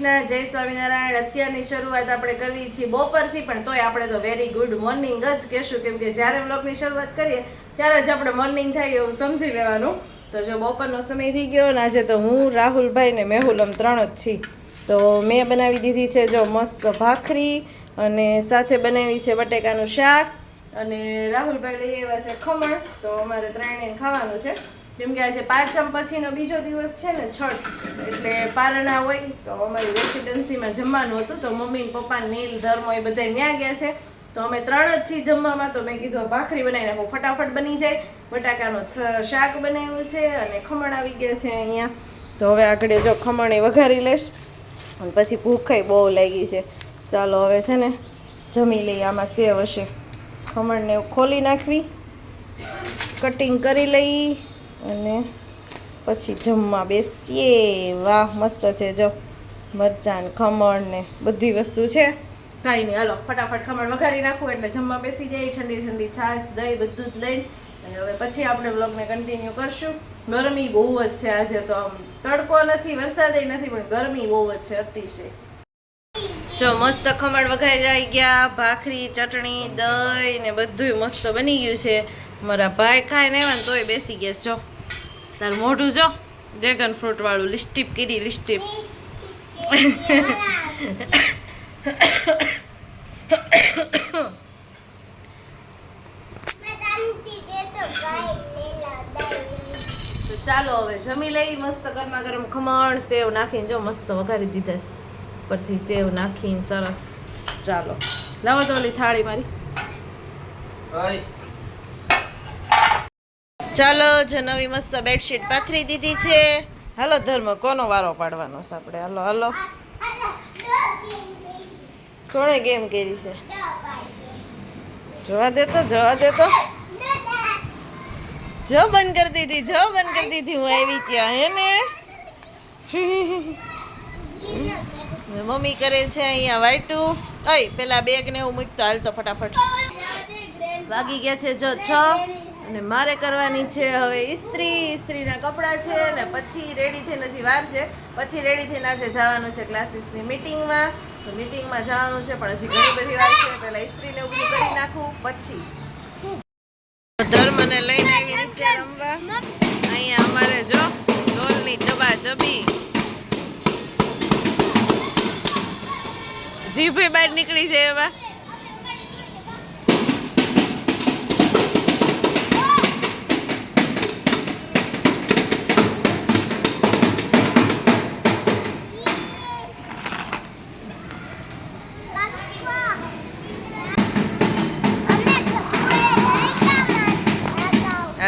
જય સ્વામિનારાયણ. અત્યારની શરૂઆત આપણે કરવી છીએ બપોરથી પણ તોય આપણે તો વેરી ગુડ મોર્નિંગ જ કહેશું. કેમ કે જ્યારે વ્લોગની શરૂઆત કરીએ ત્યારે જ આપણે મોર્નિંગ થાય એવું સમજી લેવાનું. તો જો બપોરનો સમય થઈ ગયો ને આજે તો હું, રાહુલભાઈ ને મેહુલ આમ ત્રણ જ છીએ. તો મેં બનાવી દીધી છે જો મસ્ત ભાખરી અને સાથે બનાવી છે બટેકાનું શાક. અને રાહુલભાઈ લઈ આવ્યા છે ખમણ. તો અમારે ત્રણેય ખાવાનું છે. કેમ કે આજે પાછમ પછીનો બીજો દિવસ છે ને છઠ. એટલે પારણા હોય તો અમારી રેસિડન્સીમાં જમવાનું હતું. તો મમ્મી પપ્પા નીલ, ધર્મ એ બધા ન્યા ગયા છે. તો અમે ત્રણ જ છીએ જમવામાં. તો મેં કીધું ભાખરી બનાવી નાખું ફટાફટ બની જાય. બટાકાનો શાક બનાવ્યું છે અને ખમણ આવી ગયા છે અહીંયા. તો હવે આગળ જો ખમણ એ વઘારી લઈશ. અને પછી ભૂખાઈ બહુ લાગી છે. ચાલો હવે છે ને જમી લઈએ આમાં સેવ હશે. ખમણને ખોલી નાખવી. કટિંગ કરી લઈ. અને પછી જમવા બેસીએ. વાહ, મસ્ત છે જો. મરચાં ખમણ ને બધી વસ્તુ છે. કાંઈ નહીં, હાલો, ફટાફટ ખમણ વઘારી નાખું, એટલે જમવા બેસી જાય ઠંડી ઠંડી છાશ, દહીં બધું જ લઈને. અને હવે પછી આપણે વ્લોગને કન્ટિન્યુ કરશું. ગરમી બહુ જ છે આજે તો આમ તડકો નથી વરસાદ નથી, પણ ગરમી બહુ જ છે અતિશય. જો મસ્ત ખમણ વઘારી ગયા, ભાખરી, ચટણી, દહીં ને બધુંય મસ્ત બની ગયું છે. મારા ભાઈ ખાઈને આવ્યા ને તોય બેસી ગયા જો. તારું મોઢું જો, ડ્રેગન ફ્રૂટ વાળું લિસ્ટીપ કીધી લિસ્ટીપ ચાલો હવે જમી લઈ, મસ્ત ગરમા ગરમ ખમણ, સેવ નાખીને જો મસ્ત વઘારી દીધા છે. ઉપરથી સેવ નાખીને સરસ. ચાલો. લાવો તો ઓલી થાળી મારી. ચાલો જનવી નવી મસ્ત બેડશીટ પાથરી દીધી છે. હાલો ધર્મ કોનો વારો પાડવાનો છે આપણે? હાલો હાલો. કોણે ગેમ કરી છે? જોવા દે તો જોવા દે તો જો બંધ કરી દીધી જો બંધ કરી દીધી હું આવી ત્યાં હે ને? મમ્મી કરે છે અહીંયા વાઈટું અય પેલા બેગ ને એવું મૂકતો હાલ તો ફટાફટ. વાગી ગયા છે જો છ. અને મારે કરવાની છે હવે ઇસ્ત્રી ઇસ્ત્રીના કપડાં છે ને પછી રેડી થઈને હજી વાર છે. પછી રેડી થઈને આજે જવાનું છે ક્લાસીસની મિટિંગમાં તો મિટિંગમાં જવાનું છે, પણ હજી ઘણી બધી વાર છે. પહેલાં ઇસ્ત્રીને એવું કરી નાખું, પછી. ધર્મને લઈને આવી નીચે રમવા. અહીંયા અમારે જો ઢોલની દબા દબી. જીભે બહાર નીકળી જાય એવા.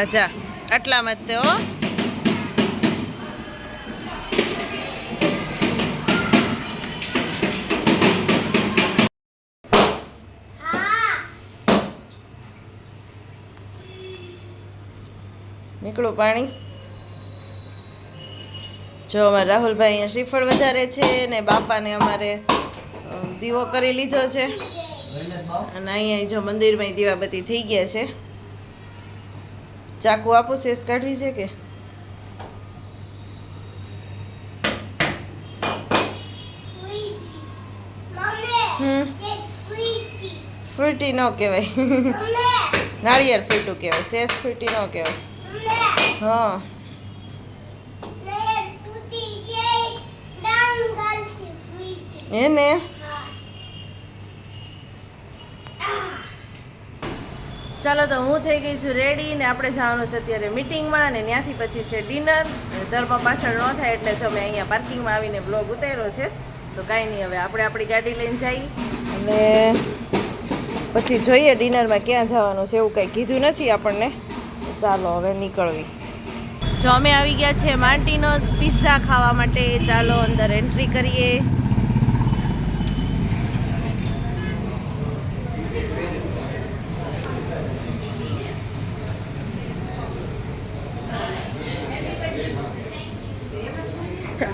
અચ્છા આટલામાં જ તે હો. નીકળું પાણી. જો અમારે રાહુલભાઈ અહીંયા શ્રીફળ વધારે છે ને બાપાને અમારે દીવો કરી લીધો છે. અને અહીંયા જો મંદિરમાં દીવાબત્તી થઈ ગયા છે. ચાકુ આપો શેષ કાઢવી છે કે હમ ફ્રૂટી ન કહેવાય નાળિયેર ફ્રૂટું કહેવાય શેષ ફ્રૂટી ન કહેવાય હા એને ચાલો તો હું થઈ ગઈ છું રેડી ને આપણે જવાનું છે અત્યારે મિટિંગમાં અને ત્યાંથી પછી છે ડિનર ધર્મ પાછળ ન થાય એટલે જો મેં અહીંયા પાર્કિંગમાં આવીને બ્લોગ ઉતાર્યો છે. તો કાંઈ નહીં, હવે આપણે આપણી ગાડી લઈને જઈ અને પછી જોઈએ ડિનરમાં ક્યાં જવાનું છે એવું કંઈ કીધું નથી આપણને. ચાલો હવે નીકળવી. જો અમે આવી ગયા છે માર્ટિનોઝ પિઝા ખાવા માટે. ચાલો અંદર એન્ટ્રી કરીએ.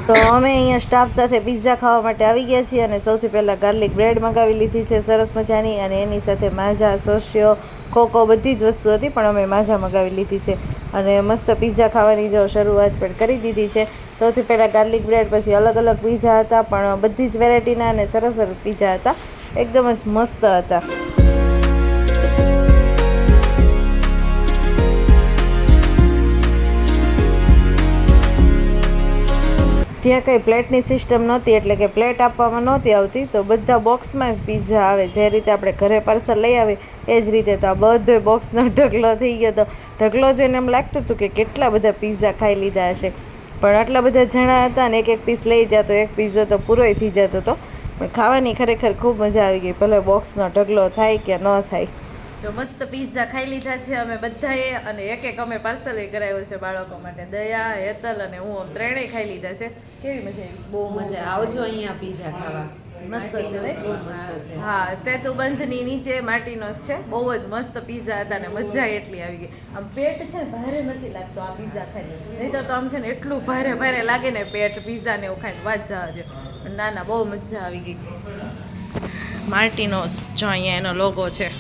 તો અમે અહીંયા સ્ટાફ સાથે પિઝા ખાવા માટે આવી ગયા છીએ અને સૌથી પહેલાં ગાર્લિક બ્રેડ મંગાવી લીધી છે, સરસ મજાની અને એની સાથે માઝા સોશિયો ખોખો બધી જ વસ્તુ હતી, પણ અમે માઝા મંગાવી લીધી છે. અને મસ્ત પિઝા ખાવાની જો શરૂઆત પણ કરી દીધી છે. સૌથી પહેલાં ગાર્લિક બ્રેડ પછી અલગ અલગ પિઝા હતા, પણ બધી જ વેરાયટીના અને સરસ સરસ પિઝા હતા. એકદમ જ મસ્ત હતા. ત્યાં કંઈ પ્લેટની સિસ્ટમ નહોતી, એટલે કે પ્લેટ આપવામાં નહોતી આવતી, તો બધા બોક્સમાં જ પીઝા આવે. જે રીતે આપણે ઘરે પાર્સલ લઈ આવે એ જ રીતે તો આ બધો બોક્સનો ઢગલો થઈ ગયો તો ઢગલો જોઈને એમ લાગતું હતું કે કેટલા બધા પિઝા ખાઈ લીધા હશે. પણ આટલા બધા જણા હતા ને એક એક પીસ લઈ ગયા તો એક પીઝો તો પૂરોય થઈ જતો હતો પણ ખાવાની ખરેખર ખૂબ મજા આવી ગઈ, ભલે બોક્સનો ઢગલો થાય કે ન થાય. તો મસ્ત પિઝા ખાઈ લીધા છે અમે બધાએ અને એક એક અમે પાર્સલ કરાવ્યો છે બાળકો માટે. દયા હેતલ અને હું આમ ત્રણેય ખાઈ લીધા છે. કેવી મજા આવી? બહુ મજા આવજો અહીંયા પીઝા ખાવા. મસ્ત છે હા સેતુબંધની નીચે માર્ટિનોસ છે. બહુ જ મસ્ત પીઝા હતા ને મજા એટલી આવી ગઈ. આમ પેટ છે ને ભારે નથી લાગતો આ પીઝા ખાઈ નહીં તો આમ છે ને એટલું ભારે ભારે લાગે ને પેટ પીઝા ને એવું ખાઈને વાત જવા દો. પણ ના ના બહુ મજા આવી ગઈ. માર્ટિનોસ જો અહીંયા એનો લોગો છે.